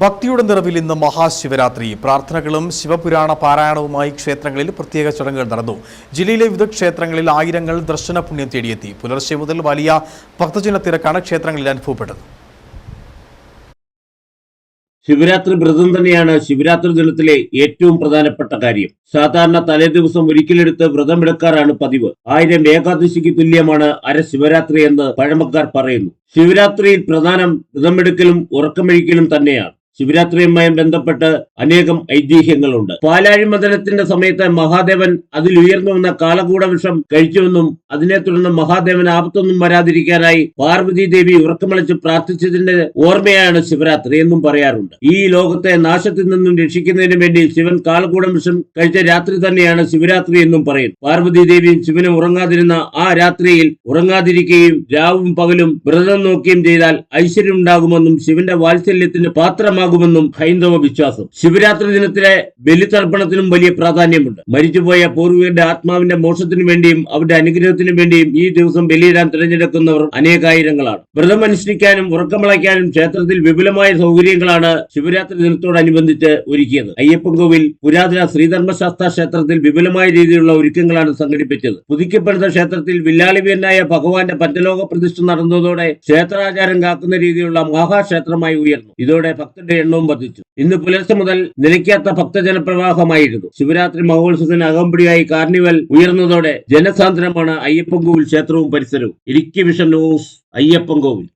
ഭക്തിയുടെ നിറവിൽ ഇന്ന് മഹാശിവരാത്രി. പ്രാർത്ഥനകളും ശിവപുരാണ പാരായണവുമായി ക്ഷേത്രങ്ങളിൽ പ്രത്യേക ചടങ്ങുകൾ നടന്നു. ജില്ലയിലെ വിവിധ ക്ഷേത്രങ്ങളിൽ ആയിരങ്ങൾ ദർശന പുണ്യം തേടിയെത്തി. പുലർച്ചെ മുതൽ വലിയ ഭക്തജന തിരക്കാണ് ക്ഷേത്രങ്ങളിൽ അനുഭവപ്പെട്ടത്. ശിവരാത്രി വ്രതം തന്നെയാണ് ശിവരാത്രി ദിനത്തിലെ ഏറ്റവും പ്രധാനപ്പെട്ട കാര്യം. സാധാരണ തലേ ദിവസം ഒരിക്കലെടുത്ത് വ്രതമെടുക്കാറാണ് പതിവ്. ആയിരം ഏകാദശിക്ക് തുല്യമാണ് അര ശിവരാത്രി എന്ന് പഴമക്കാർ പറയുന്നു. ശിവരാത്രിയിൽ പ്രധാനം വ്രതമെടുക്കലും ഉറക്കമഴിക്കലും തന്നെയാണ്. ശിവരാത്രിയുമായി ബന്ധപ്പെട്ട് അനേകം ഐതിഹ്യങ്ങളുണ്ട്. പാലാഴി മദനത്തിന്റെ സമയത്ത് മഹാദേവൻ അതിൽ ഉയർന്നു വന്ന കാലകൂട വിഷം കഴിച്ചുവെന്നും അതിനെ തുടർന്ന് മഹാദേവൻ ആപത്തൊന്നും വരാതിരിക്കാനായി പാർവതി ദേവി ഉറക്കമളിച്ച് പ്രാർത്ഥിച്ചതിന്റെ ഓർമ്മയാണ് ശിവരാത്രി എന്നും പറയാറുണ്ട്. ഈ ലോകത്തെ നാശത്തിൽ നിന്നും രക്ഷിക്കുന്നതിന് വേണ്ടി ശിവൻ കാലകൂടം വിഷം കഴിച്ച രാത്രി തന്നെയാണ് ശിവരാത്രി എന്നും പറയുന്നു പാർവതി ദേവിയും ശിവനും ഉറങ്ങാതിരുന്ന ആ രാത്രിയിൽ ഉറങ്ങാതിരിക്കുകയും രാവും പകലും വ്രതം നോക്കുകയും ചെയ്താൽ ഐശ്വര്യം ഉണ്ടാകുമെന്നും ശിവന്റെ വാത്സല്യത്തിന് പാത്രമാകുമെന്നും ഹൈന്ദവ വിശ്വാസം. ശിവരാത്രി ദിനത്തിലെ ബലിതർപ്പണത്തിനും വലിയ പ്രാധാന്യമുണ്ട്. മരിച്ചുപോയ പൂർവികരുടെ ആത്മാവിന്റെ മോക്ഷത്തിനു വേണ്ടിയും അവരുടെ അനുഗ്രഹത്തിനു വേണ്ടിയും ഈ ദിവസം ബലിയിടാൻ തിരഞ്ഞെടുക്കുന്നവർ അനേകായിരങ്ങളാണ്. വ്രതം അനുഷ്ഠിക്കാനും ഉറക്കമളയ്ക്കാനും ക്ഷേത്രത്തിൽ വിപുലമായ സൗകര്യങ്ങളാണ് ശിവരാത്രി ദിനത്തോടനുബന്ധിച്ച് ഒരുക്കിയത്. അയ്യപ്പൻ കോവിൽ പുരാതന ശ്രീധർമ്മശാസ്ത്ര ക്ഷേത്രത്തിൽ വിപുലമായ രീതിയിലുള്ള ഒരുക്കങ്ങളാണ് സംഘടിപ്പിച്ചത്. പുതുക്കപ്പെടുന്ന ക്ഷേത്രത്തിൽ വില്ലാളിവീരനായ ഭഗവാന്റെ പഞ്ചലോക പ്രതിഷ്ഠ നടന്നതോടെ ക്ഷേത്രാചാരം കാക്കുന്ന രീതിയിലുള്ള മഹാക്ഷേത്രമായി ഉയർന്നു. ഇതോടെ ഭക്തരുടെ എണ്ണവും വർദ്ധിച്ചു. ഇന്ന് പുലർച്ചെ മുതൽ നിലയ്ക്കാത്ത ഭക്തജനപ്രവാഹമായിരുന്നു. ശിവരാത്രി മഹോത്സവത്തിന് അകമ്പടിയായി കാർണിവൽ ഉയർന്നതോടെ ജനസാന്ദ്രമാണ് അയ്യപ്പൻകോവിൽ ക്ഷേത്രവും പരിസരവും. Idukki vision news Ayyappankovil.